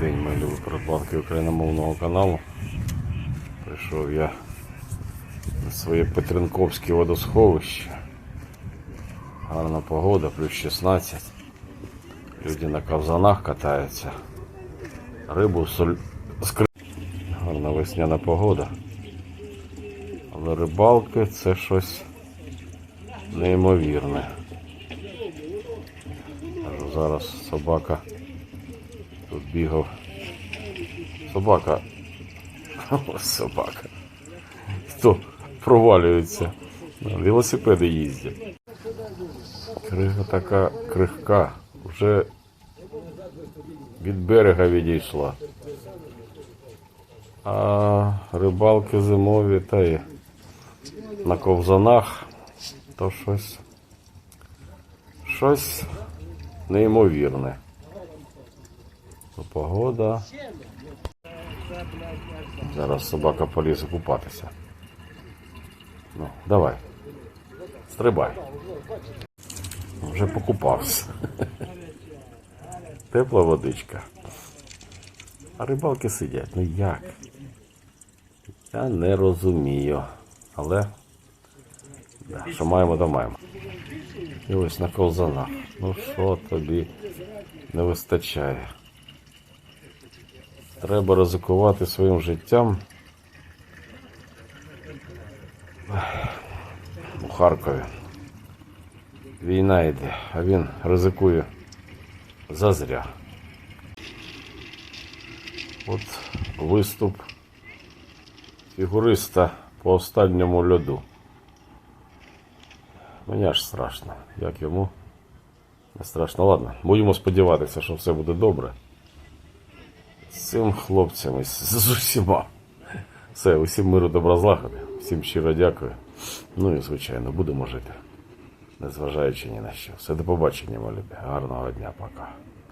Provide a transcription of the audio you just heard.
день, мої любі передплатки україномовного каналу. Прийшов я на своє Петренковське водосховище. Гарна погода, плюс 16. Люди на ковзанах катаються. Рибу соль... скри... Гарна весняна погода. Але рибалки це щось неймовірне. Зараз собака тут бігав. Собака. Ось собака. Хто провалюється? Велосипеди їздять. Крига така крихка. Вже від берега відійшла. А рибалки зимові та й на ковзанах то щось. Щось неймовірне. Погода. Зараз собака полізе купатися. Ну, давай. Стрибай. Вже покупався. Тепла водичка. А рибалки сидять. Ну як? Я не розумію. Але да, що маємо, то маємо. І ось на ковзанах. Ну що тобі не вистачає? Треба ризикувати своїм життям. У Харкові. Війна йде, а він ризикує зазря. От виступ фігуриста по останньому льоду. Мені аж страшно. Як йому? Не страшно. Ладно, будемо сподіватися, що все буде добре. З цим хлопцям і з, усіма. Все, усім миру добра. Всім щиро дякую. Ну і звичайно, будемо жити. Незважаючи ні на що. Все до побачення, мої любі. Гарного дня, пока.